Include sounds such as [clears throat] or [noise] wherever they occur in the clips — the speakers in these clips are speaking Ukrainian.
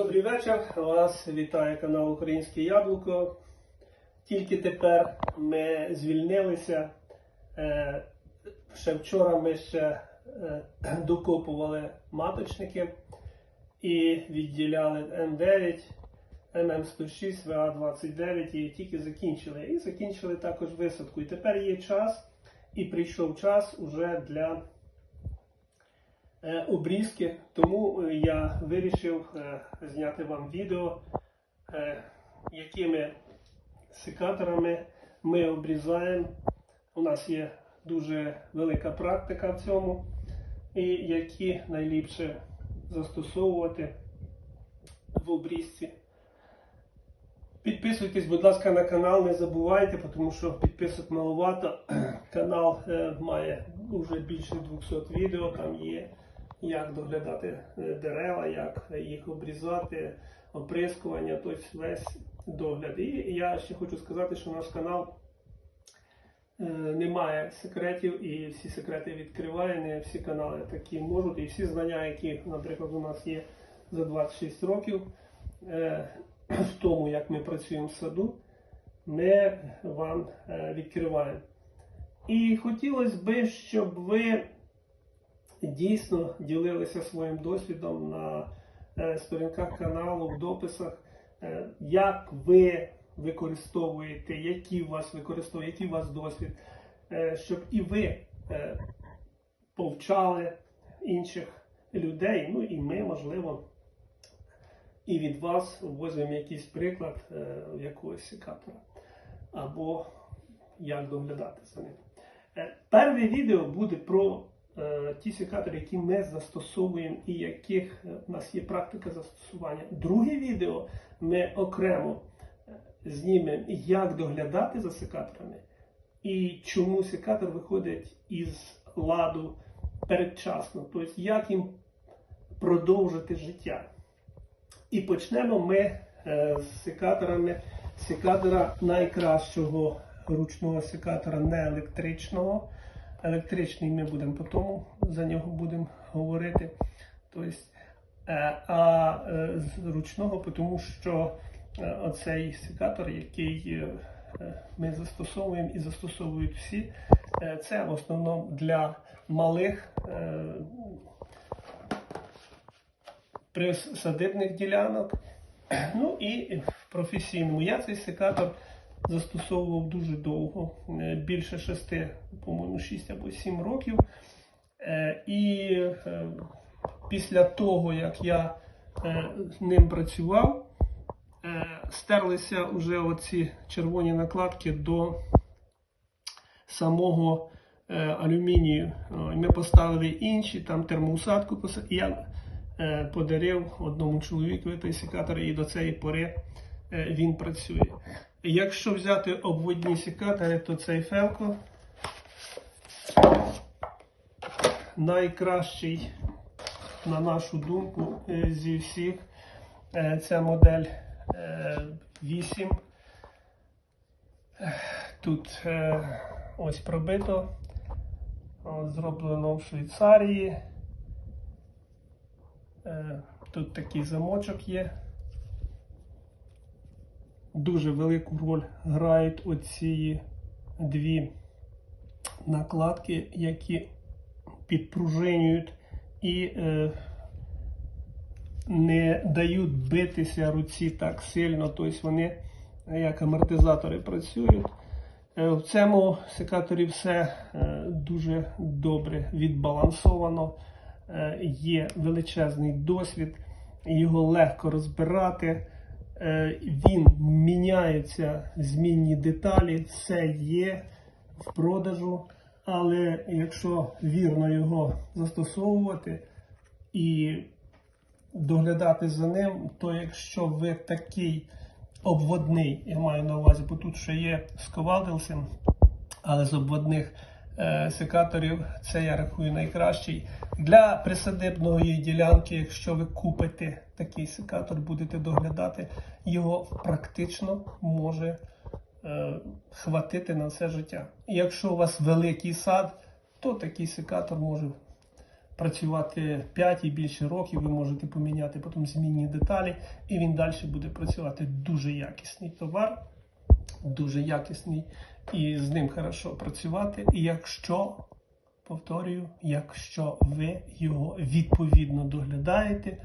Добрий вечір. Вас вітає канал Українське Яблуко. Тільки тепер ми звільнилися. Е, Ще вчора ми ще е, [clears throat] докопували маточники і відділяли М9, ММ106, ВА29 і тільки закінчили. І закінчили також висадку. І тепер є час, і прийшов час уже для обрізки, тому е, я вирішив е, зняти вам відео, е, якими секаторами ми обрізаємо. У нас є дуже велика практика в цьому, і які найліпше застосовувати в обрізці. Підписуйтесь, будь ласка, на канал, не забувайте, тому що підписок маловато. [clears throat] Канал е, має вже більше 200 відео. Там є як доглядати е, дерева, як їх обрізати, оприскування, тобто весь догляд. І я ще хочу сказати, що наш канал е, не має секретів, і всі секрети відкриває. Не всі канали такі можуть, і всі знання, які, наприклад, у нас є за 26 років. е, в тому, як ми працюємо в саду, ми вам відкриваємо. І хотілося б, щоб ви дійсно ділилися своїм досвідом на е, сторінках каналу, в дописах, е, як ви використовуєте, які у вас використовують, який у вас досвід, е, щоб і ви повчали інших людей, ну і ми, можливо, і від вас возьмемо якийсь приклад якогось секатора або як доглядати за ним. Перше відео буде про ті секатори, які ми застосовуємо і яких е, у нас є практика застосування. Друге відео ми окремо е, знімемо, як доглядати за секаторами і чому секатор виходить із ладу передчасно, тобто як їм продовжити життя. І почнемо ми е, з секаторами секатора найкращого ручного секатора, не електричного. Електричний ми будемо потім за нього будемо говорити. Тобто, е, а е, з ручного, тому що е, оцей секатор, який ми застосовуємо і застосовують всі, це в основному для малих присадибних ділянок. Ну і в професійному. Я цей секатор застосовував дуже довго, е, більше шести, по-моєму, 6 або 7 років. Е, І е, після того, як я е, ним працював, стерлися вже оці червоні накладки до самого алюмінію. Ми поставили інші, там термоусадку і я подарив одному чоловіку той секатор, і до цієї пори він працює. Якщо взяти обводні секатори, то цей Фелко найкращий, на нашу думку, е, зі всіх. Е, Це модель е, 8. Тут е, ось пробито, зроблено в Швейцарії. Е, Тут такий замочок є. Дуже велику роль грають оці дві накладки, які підпружинюють і е, не дають битися руці так сильно, тобто вони як амортизатори працюють. Е, В цьому секаторі все е, дуже добре відбалансовано, Е, є величезний досвід, його легко розбирати. Е, Він міняється, змінні деталі, все є в продажу. Але якщо вірно його застосовувати і доглядати за ним, то якщо ви такий обводний, я маю на увазі, бо тут ще є сковалдилсен, але з обводних секаторів це я рахую найкращий. Для присадибної ділянки, якщо ви купите такий секатор, будете доглядати, його практично може е, хватити на все життя. І якщо у вас великий сад, то такий секатор може працювати 5 і більше років. Ви можете поміняти потім змінні деталі, і він далі буде працювати дуже якісний товар, дуже якісний, і з ним хорошо працювати. І якщо повторюю, якщо ви його відповідно доглядаєте,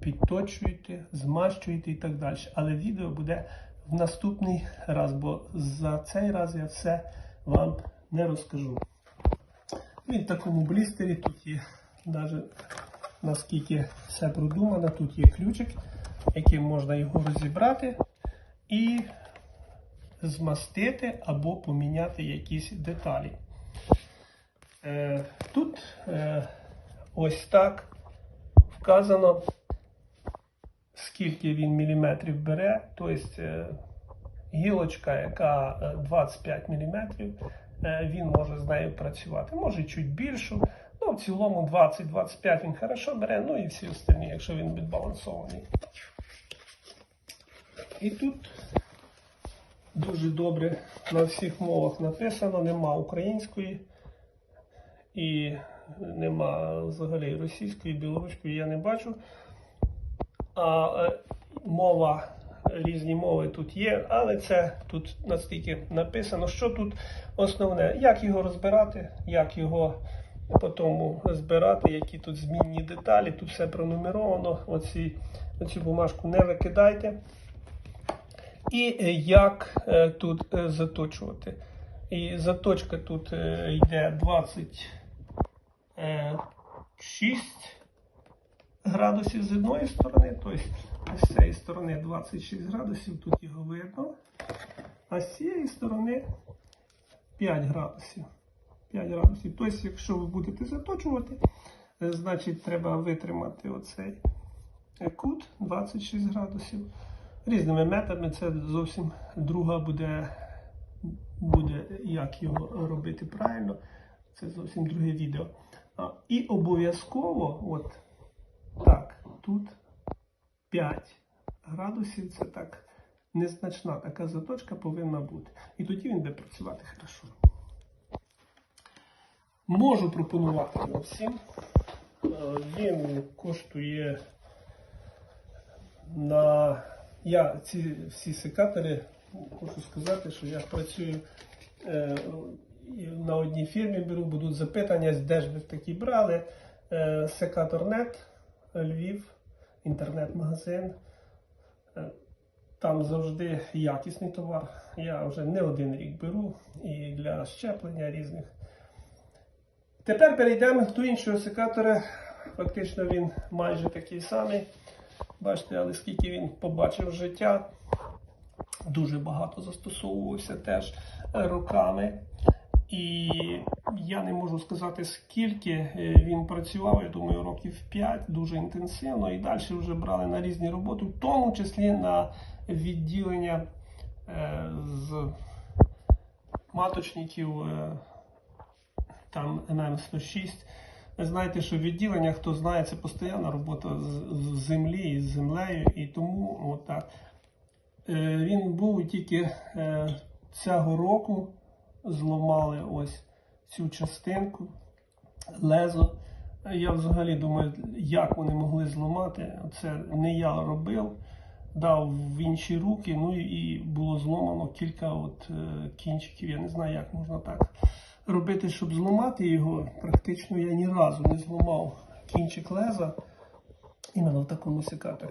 підточуєте, змащуєте і так далі. Але відео буде в наступний раз, бо за цей раз я все вам не розкажу. Він в такому блістері тут є навіть наскільки все продумано, тут є ключик, яким можна його розібрати і змастити або поміняти якісь деталі. Е, Тут е, ось так вказано, скільки він міліметрів бере. Тобто е, гілочка, яка е, 25 міліметрів, е, він може з нею працювати. Може чуть більшу. Ну, в цілому 20-25 він хорошо бере, ну і всі остальні, якщо він відбалансований. І тут дуже добре на всіх мовах написано, нема української і нема взагалі російської, білоруської я не бачу. А е, мова, різні мови тут є, але це тут настільки написано, що тут основне, як його розбирати, як його потім збирати, які тут змінні деталі, тут все пронумеровано. Оці, оцю бумажку не викидайте. І е, як е, тут е, заточувати. І заточка тут йде 26 градусів з одної сторони, тобто з цієї сторони 26 градусів, тут його видно. А з цієї сторони 5 градусів. 5 градусів. Тобто, якщо ви будете заточувати, значить треба витримати оцей кут 26 градусів. Різними методами це зовсім друга буде, буде як його робити правильно. Це зовсім друге відео. А, і обов'язково, от так, тут 5 градусів, це так незначна така заточка повинна бути. І тоді він буде працювати хорошо. Можу пропонувати всім. Е, Він коштує на. Я ці всі секатори хочу сказати, що я працюю е, на одній фірмі беру, будуть запитання, де ж ви такі брали. Е, Секатор.нет, Львів, інтернет-магазин. Е, Там завжди якісний товар. Я вже не один рік беру і для щеплення різних. Тепер перейдемо до іншого секатора. Фактично він майже такий самий. Бачите, але скільки він побачив життя, дуже багато застосовувався теж е, роками. І я не можу сказати, скільки е, він працював, я думаю, років 5, дуже інтенсивно. І далі вже брали на різні роботи, в тому числі на відділення е, з маточників. там ММ106. Ви знаєте, що відділення, хто знає, це постійна робота з, землі і з землею, і тому отак. Е, він був тільки е, цього року зламали ось цю частинку, лезо. Я взагалі думаю, як вони могли зламати. Це не я робив, дав в інші руки, ну і було зломано кілька от, е, кінчиків. Я не знаю, як можна так робити, щоб зламати його. Практично я ні разу не зламав кінчик леза іменно в такому секаторі.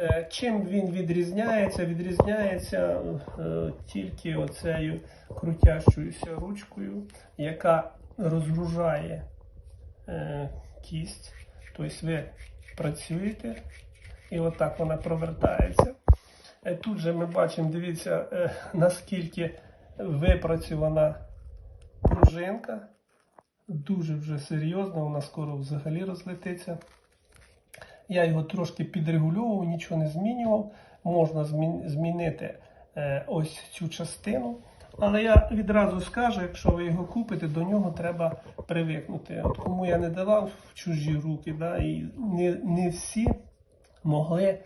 Е, Чим він відрізняється? Відрізняється е, тільки оцею крутящоюся ручкою, яка розгружає е, кість. Тобто ви працюєте і отак вона провертається. Тут же ми бачимо, дивіться, е, наскільки випрацьована пружинка. Дуже вже серйозно, вона скоро взагалі розлетиться. Я його трошки підрегульовував, нічого не змінював. Можна змінити е, ось цю частину. Але я відразу скажу, якщо ви його купите, до нього треба привикнути. От кому я не давав в чужі руки, да, і не, не всі могли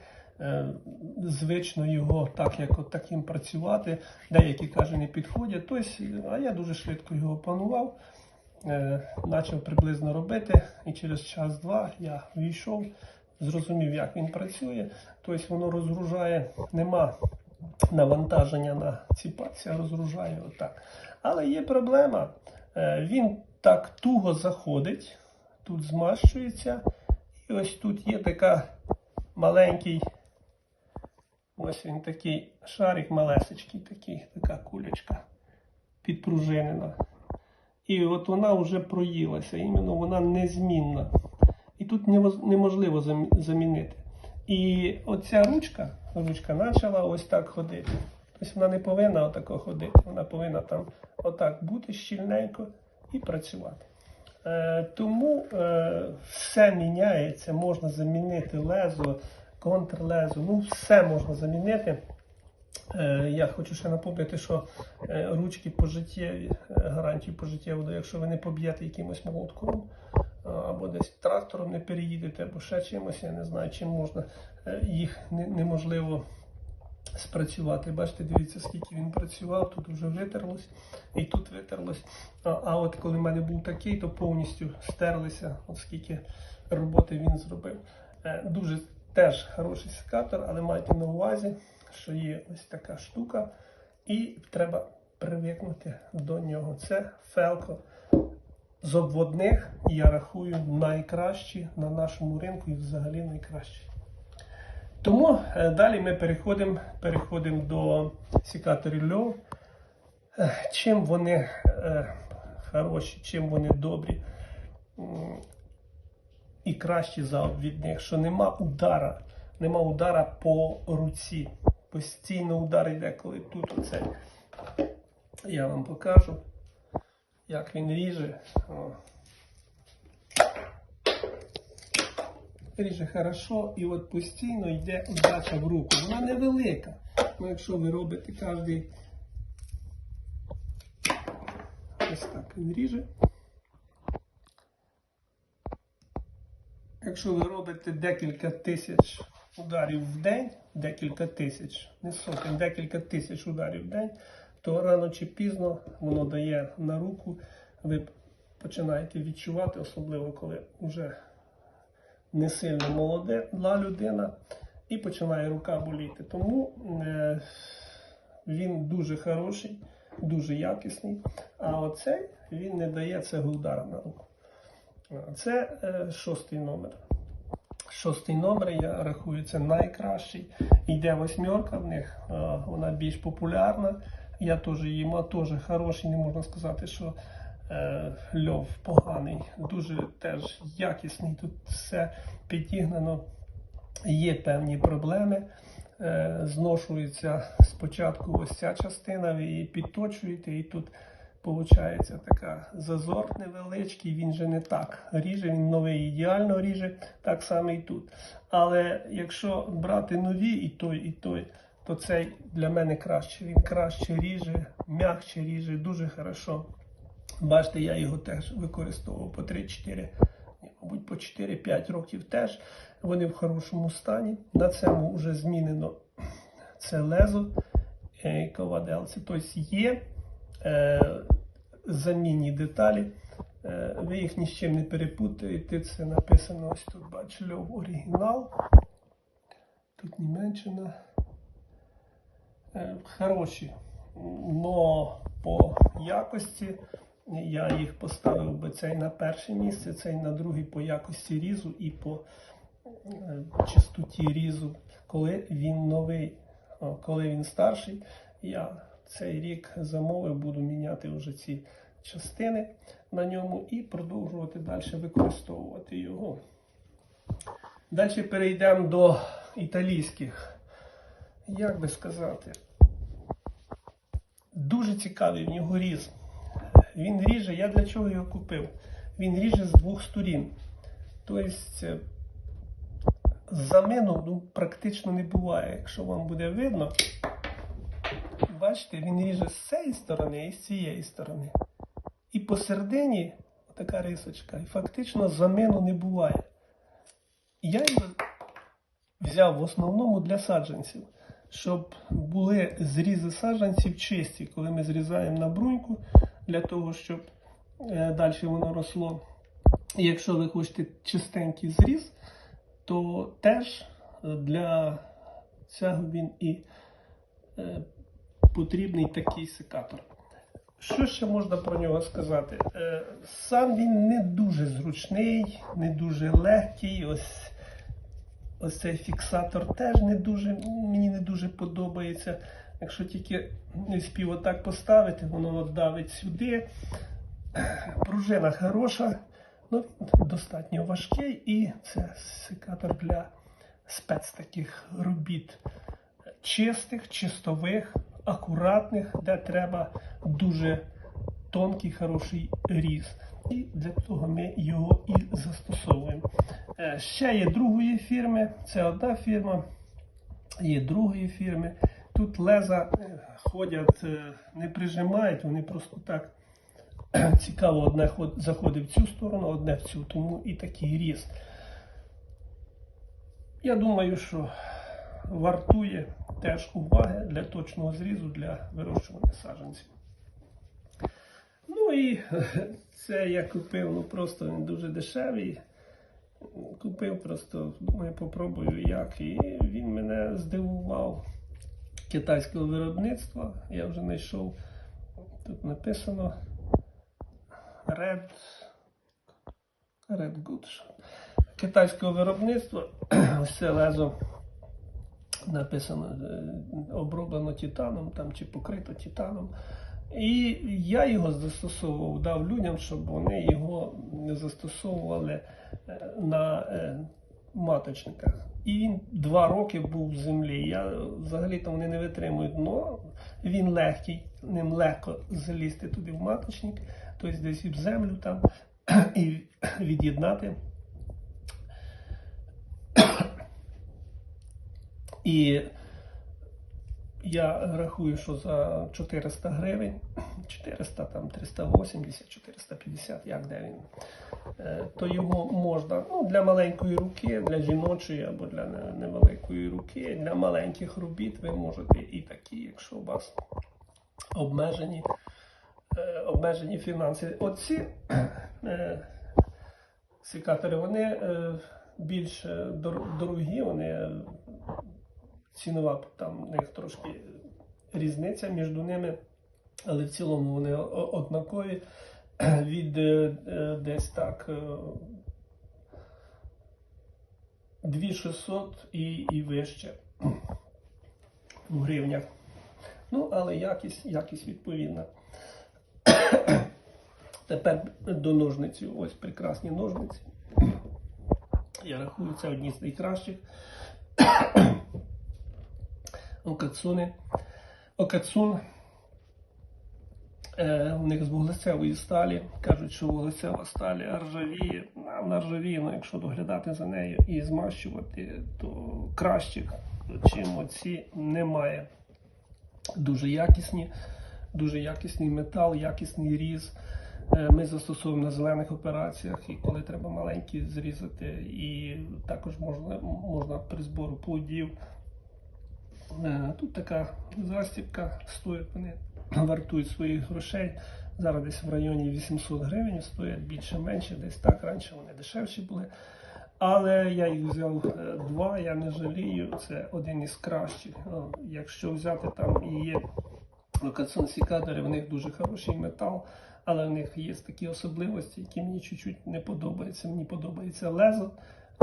звично його так, як от таким працювати. Деякі каже, не підходять. Тобто, а я дуже швидко його опанував. е, почав приблизно робити, і через час-два я війшов, зрозумів, як він працює. Тобто воно розгружає, нема навантаження на ці пальці, розгружає отак. Але є проблема. Е, Він так туго заходить, тут змащується, і ось тут є така маленький. Ось він такий шарик малесечкий, такий, така кулечка підпружинена. І от вона вже проїлася, іменно вона незмінна. І тут неможливо замінити. І оця ручка, ручка почала ось так ходити. Тобто вона не повинна отако ходити, вона повинна там отак бути щільненько і працювати. Е, тому е, все міняється, можна замінити лезо, контрлезо, ну все можна замінити. Е, Я хочу ще напомнити, що е, ручки пожиттєві, е, гарантії пожиттєві, даю, якщо ви не поб'єте якимось молотком, або десь трактором не переїдете, або ще чимось, я не знаю, чим можна, їх неможливо спрацювати. Бачите, дивіться, скільки він працював, тут вже витерлось і тут витерлось. А, от коли в мене був такий, то повністю стерлися, от скільки роботи він зробив. Дуже теж хороший секатор, але майте на увазі, що є ось така штука, і треба привикнути до нього. Це Felco. З обводних я рахую найкращі на нашому ринку і взагалі найкращі. Тому е, далі ми переходимо, переходимо до секаторів Льов. Е, Чим вони е, хороші, чим вони добрі і кращі за обвідних, що нема удара, нема удара по руці. Постійно удар йде, коли тут оце. Я вам покажу, як він ріже. О. Ріже хорошо, і от постійно йде удача в руку. Вона невелика. Ну, якщо ви робите кожний ось так він ріже. Якщо ви робите декілька тисяч ударів в день, декілька тисяч, не сотень, декілька тисяч ударів в день, то рано чи пізно воно дає на руку, ви починаєте відчувати, особливо коли вже не сильно молода людина, і починає рука боліти. Тому е, він дуже хороший, дуже якісний. А оцей він не дає цього удара на руку. Це е, шостий номер. Шостий номер, я рахую, це найкращий. Йде восьмерка в них, е, вона більш популярна. Я теж її мав, теж хороший, не можна сказати, що е, льов поганий. Дуже теж якісний. Тут все підігнано. Є певні проблеми. Е, зношується спочатку ось ця частина, ви її підточуєте, і тут виходить така зазор невеличкий, він же не так ріже, він новий ідеально ріже, так само і тут. Але якщо брати нові і той, і той, то цей для мене краще. Він краще ріже, м'якше ріже, дуже хорошо. Бачите, я його теж використовував по 3-4, мабуть, по 4-5 років теж. Вони в хорошому стані. На цьому вже змінено це лезо е, коваделці. Тобто є замінні деталі. Е, ви їх ні з чим не перепутаєте. Це написано ось тут, бач, льов оригінал. Тут Німеччина. Е, хороші. Но по якості я їх поставив би цей на перше місце, цей на друге по якості різу і по е, чистоті різу, коли він новий, коли він старший, я цей рік замовив, буду міняти вже ці частини на ньому і продовжувати далі використовувати його. Далі перейдемо до італійських. Як би сказати, дуже цікавий в нього різ. Він ріже, я для чого його купив? Він ріже з двох сторін. Тобто замину ну, практично не буває. Якщо вам буде видно, бачите, він ріже з цієї сторони і з цієї сторони. І посередині така рисочка. І фактично замину не буває. Я його взяв в основному для саджанців, щоб були зрізи саджанців чисті, коли ми зрізаємо на бруньку, для того, щоб далі воно росло. І якщо ви хочете чистенький зріз, то теж е, для цього він і е, потрібний такий секатор. Що ще можна про нього сказати? Е, Сам він не дуже зручний, не дуже легкий. Ось, ось цей фіксатор теж не дуже, мені не дуже подобається. Якщо тільки спів отак поставити, воно давить сюди. Пружина хороша, ну, достатньо важкий, і це секатор для спец таких робіт чистих, чистових, акуратних, де треба дуже тонкий, хороший різ. І для того ми його і застосовуємо. Е, Ще є другої фірми, це одна фірма, є другої фірми. Тут леза е, ходять, е, не прижимають, вони просто так цікаво, одне заходить в цю сторону, одне в цю, тому і такий різ. Я думаю, що вартує теж уваги для точного зрізу для вирощування саджанців. Ну і [laughs] це я купив, ну просто він дуже дешевий. Купив просто, думаю, попробую як. І він мене здивував китайського виробництва. Я вже знайшов. Тут написано Red, Red Good. Китайського виробництва. [clears throat] Це лезо написано е, оброблено титаном там, чи покрито титаном. І я його застосовував, дав людям, щоб вони його застосовували е, на е, маточниках. І він два роки був в землі. Я взагалі-то вони не витримують дно. Він легкий, ним легко залізти туди в маточник, тобто десь в землю там [clears throat] і від'єднати. І я рахую, що за 400 гривень, [clears throat] 400, там 380, 450, як де він, е, то його можна ну, для маленької руки, для жіночої або для невеликої руки, для маленьких робіт ви можете і такі, якщо у вас обмежені, е, обмежені фінанси. Оці [clears throat] е, секатори, вони більш дорогі, вони цінова там в них трошки різниця між ними, але в цілому вони однакові [clears throat] від е, е, десь так е, 2600 і, і вище [clears throat] в гривнях. Ну, але якість, якість відповідна. [clears throat] Тепер до ножниці. Ось прекрасні ножниці. Я рахую, це одні з найкращих. Окацуни. Окацун. Е, у них з вуглецевої сталі. Кажуть, що вуглецева сталь ржавіє. Вона ржавіє, ну, якщо доглядати за нею і змащувати, то кращих, чим оці немає. Дуже якісні, дуже якісний метал, якісний різ. Е, Ми застосовуємо на зелених операціях, і коли треба маленькі зрізати, і також можна, можна при збору плодів. Тут така застібка стоїть, вони вартують своїх грошей. Зараз десь в районі 800 гривень стоять більше-менше, десь так раніше вони дешевші були. Але я їх взяв е, два, я не жалію. Це один із кращих. Якщо взяти там і є локаційні секатори, в них дуже хороший метал, але в них є такі особливості, які мені чуть-чуть не подобаються. Мені подобається лезо,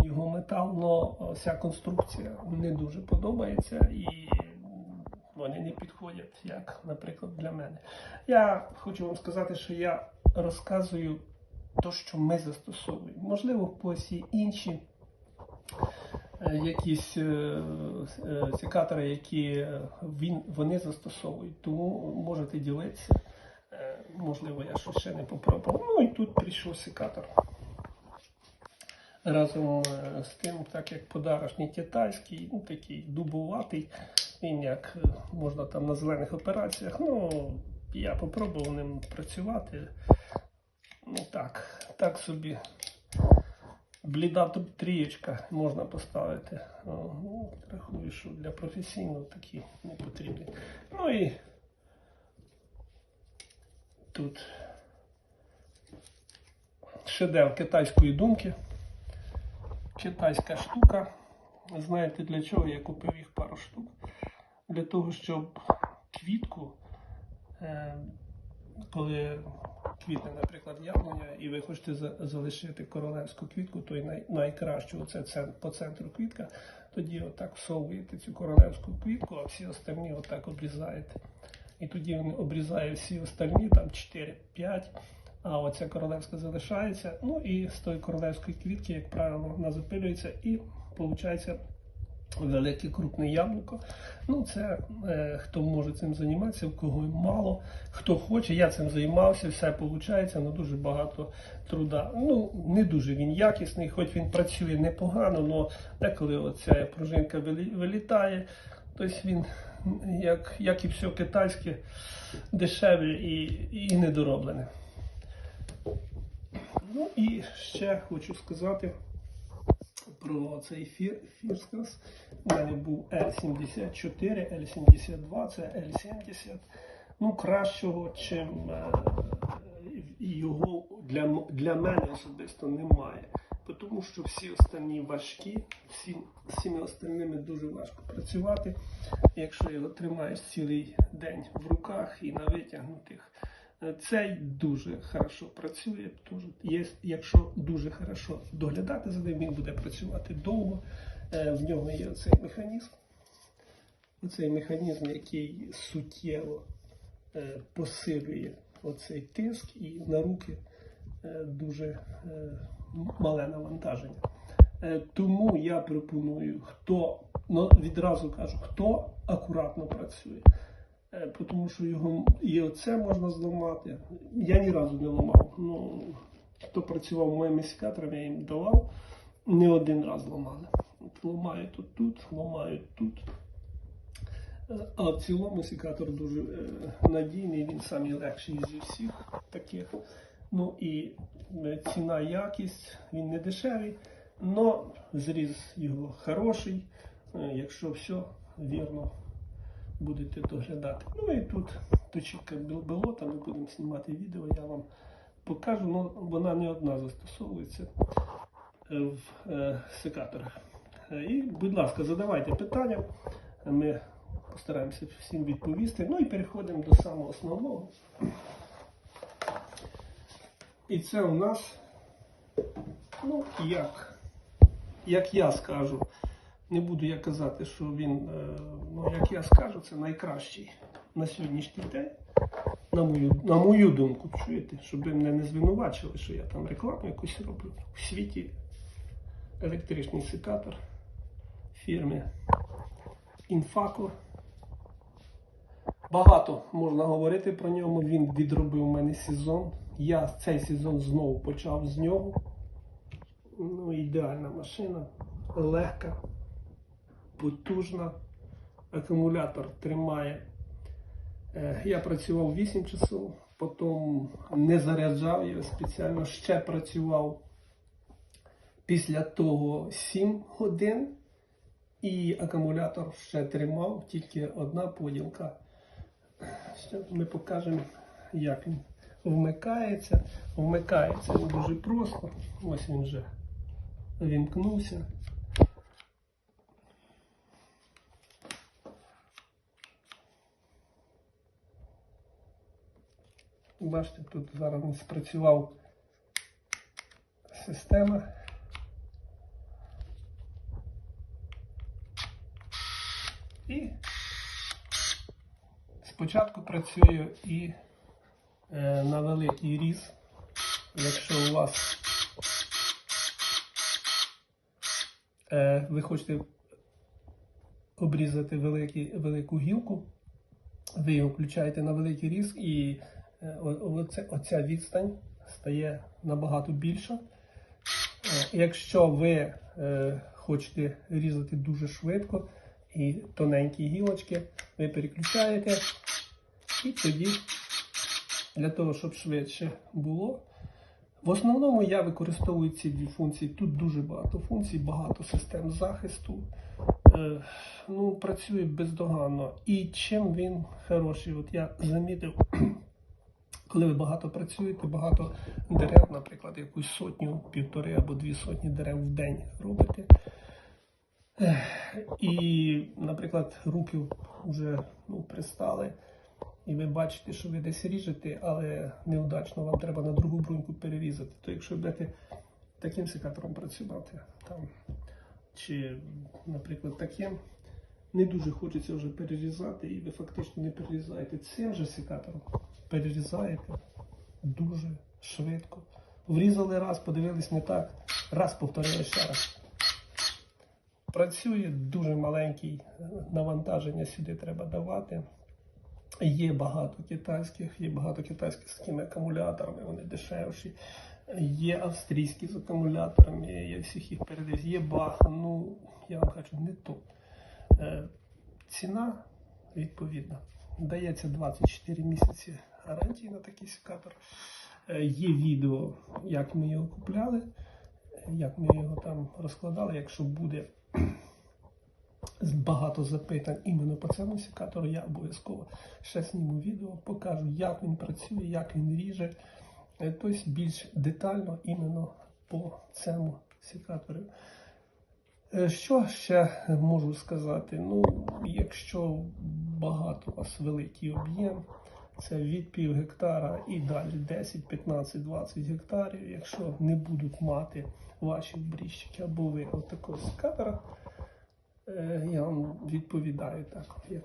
його метал, але вся конструкція не дуже подобається і вони не підходять, як, наприклад, для мене. Я хочу вам сказати, що я розказую те, що ми застосовуємо. Можливо, в когось інші е, якісь е, е, секатори, які е, він, вони застосовують. Тому можете ділитися. Можливо, я щось ще не попробував. Ну і тут прийшов секатор. Разом е, з тим, так як подарочний китайський, ну такий дубоватий, він як е, можна там на зелених операціях. Ну, я попробував ним працювати. Ну так, так собі. Бліда тут трієчка можна поставити. Ну, рахую, що для професійного такі не потрібні. Ну і тут шедевр китайської думки. Китайська штука. Знаєте для чого я купив їх пару штук? Для того, щоб квітку, е, коли квітне, наприклад, яблуня, і ви хочете залишити королевську квітку, то й найкращу, оце по центру квітка, тоді отак всовуєте цю королевську квітку, а всі остальні отак обрізаєте. І тоді він обрізає всі остальні, там 4-5, а оця королевська залишається. Ну і з тої королевської квітки, як правило, вона запилюється і виходить велике крупне яблуко. Ну, це е, хто може цим займатися, в кого мало, хто хоче. Я цим займався, все виходить, але дуже багато труда. Ну, не дуже він якісний, хоч він працює непогано, але деколи оця пружинка вилітає, тобто він, як, як і все китайське, дешеве і, і недороблене. Ну і ще хочу сказати про цей фір, фірскас. У мене був L74, L72, це L70. Ну, кращого, чим е, його для, для мене особисто немає. Тому що всі останні важкі, всі, всіми остальними дуже важко працювати. Якщо його тримаєш цілий день в руках і на витягнутих. Е, Цей дуже хорошо працює. Дуже якщо дуже хорошо доглядати за ним, він буде працювати довго. Е, В нього є цей механізм. Оцей механізм, який суттєво е, посилює оцей тиск і на руки дуже мале навантаження. Тому я пропоную, хто ну, відразу кажу, хто акуратно працює. Е, Тому що його і оце можна зламати. Я ні разу не ламав. Ну, хто працював моїми секаторами, я їм давав, не один раз ламали. От ламають тут, тут, ламають тут. Е, А в цілому секатор дуже е, надійний, він самий легший зі всіх таких. Ну і ціна, якість, він не дешевий, але зріз його хороший, якщо все вірно будете доглядати. Ну і тут точка белота, ми будемо знімати відео, я вам покажу. Ну, вона не одна застосовується е, в е, секаторах. Е, І, будь ласка, задавайте питання. Ми постараємося всім відповісти. Ну і переходимо до самого основного. І це у нас, ну, як, як я скажу, не буду я казати, що він, е, ну, як я скажу, це найкращий на сьогоднішній день. На мою, на мою думку, чуєте, щоб мене не звинувачили, що я там рекламу якусь роблю. У світі електричний секатор фірми Infaco. Багато можна говорити про ньому. Він відробив у мене сезон. Я цей сезон знову почав з нього. Ну, ідеальна машина, легка, потужна. Акумулятор тримає. Е, Я працював 8 часов, потім не заряджав його спеціально, ще працював після того 7 годин. І акумулятор ще тримав, тільки одна поділка. Зараз ми покажемо, як він вмикається. Вмикається дуже просто. Ось він вже вімкнувся. Бачите, тут зараз не спрацював система. І спочатку працює і е, на великий різ. Якщо у вас е, ви хочете обрізати великий, велику гілку, ви його включаєте на великий різ і оце, оця відстань стає набагато більша. Е, Якщо ви е, хочете різати дуже швидко і тоненькі гілочки, ви переключаєте і тоді, для того, щоб швидше було. В основному я використовую ці дві функції. Тут дуже багато функцій, багато систем захисту. Е, ну, працює бездоганно. І чим він хороший, от я замітив, Коли ви багато працюєте, багато дерев, наприклад, якусь сотню, півтори або дві сотні дерев в день робите. І, наприклад, руки вже ну, пристали, і ви бачите, що ви десь ріжете, але неудачно, вам треба на другу бруньку перерізати. То якщо будете таким секатором працювати, там, чи, наприклад, таким, не дуже хочеться вже перерізати, і ви фактично не перерізаєте. Цим же секатором перерізаєте дуже швидко. Врізали раз, подивились не так, раз повторили ще раз. Працює дуже маленький навантаження сюди треба давати. Є багато китайських, є багато китайських з такими акумуляторами, вони дешевші. Є австрійські з акумуляторами, я всіх їх передивився. Є баг, ну я вам кажу, не то. Е, Ціна відповідна. Дається 24 місяці гарантії на такий секатор. Е, Є відео, як ми його купляли, як ми його там розкладали. Якщо буде багато запитань іменно по цьому секатору, я обов'язково ще зніму відео, покажу, як він працює, як він ріже. Е, Тобто більш детально іменно по цьому секатору. Е, Що ще можу сказати? Ну, якщо багато у вас великий об'єм, це від пів гектара і далі 10, 15, 20 гектарів. Якщо не будуть мати ваші обріжчики або ви отакого секатора, е, я вам відповідаю так, як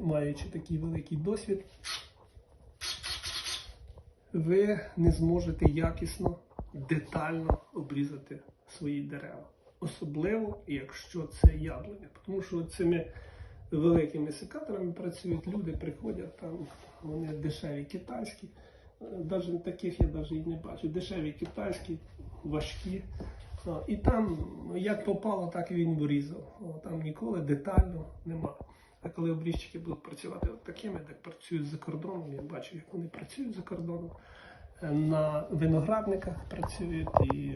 маючи такий великий досвід, ви не зможете якісно, детально обрізати свої дерева. Особливо, якщо це яблуня. Тому що цими великими секаторами працюють люди, приходять там, вони дешеві китайські. Навіть таких я навіть і не бачу. Дешеві китайські, важкі. І там як попало, так і він вирізав. Там ніколи детально нема. А коли обрізчики будуть працювати от такими, де працюють за кордоном, я бачу, як вони працюють за кордоном. Е, На виноградниках працюють і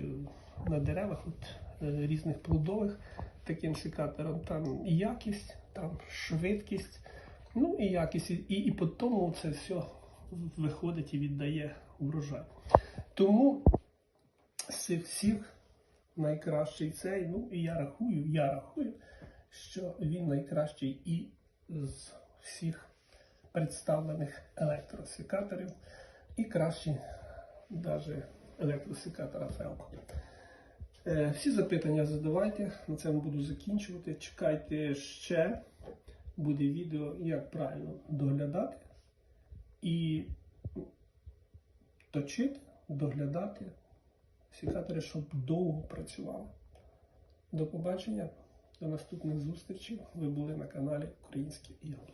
на деревах от, е, різних плодових таким секатором. Там і якість, там швидкість, ну і якість. І, і по тому це все виходить і віддає урожай. Тому з цих всіх найкращий цей, ну і я рахую, я рахую, що він найкращий і з всіх представлених електросекаторів, і кращий навіть електросекатора Фелко. Е, Всі запитання задавайте, на цьому буду закінчувати. Чекайте ще, буде відео, як правильно доглядати і точити, доглядати секатори, щоб довго працювали. До побачення, до наступних зустрічей. Ви були на каналі Українські ігри.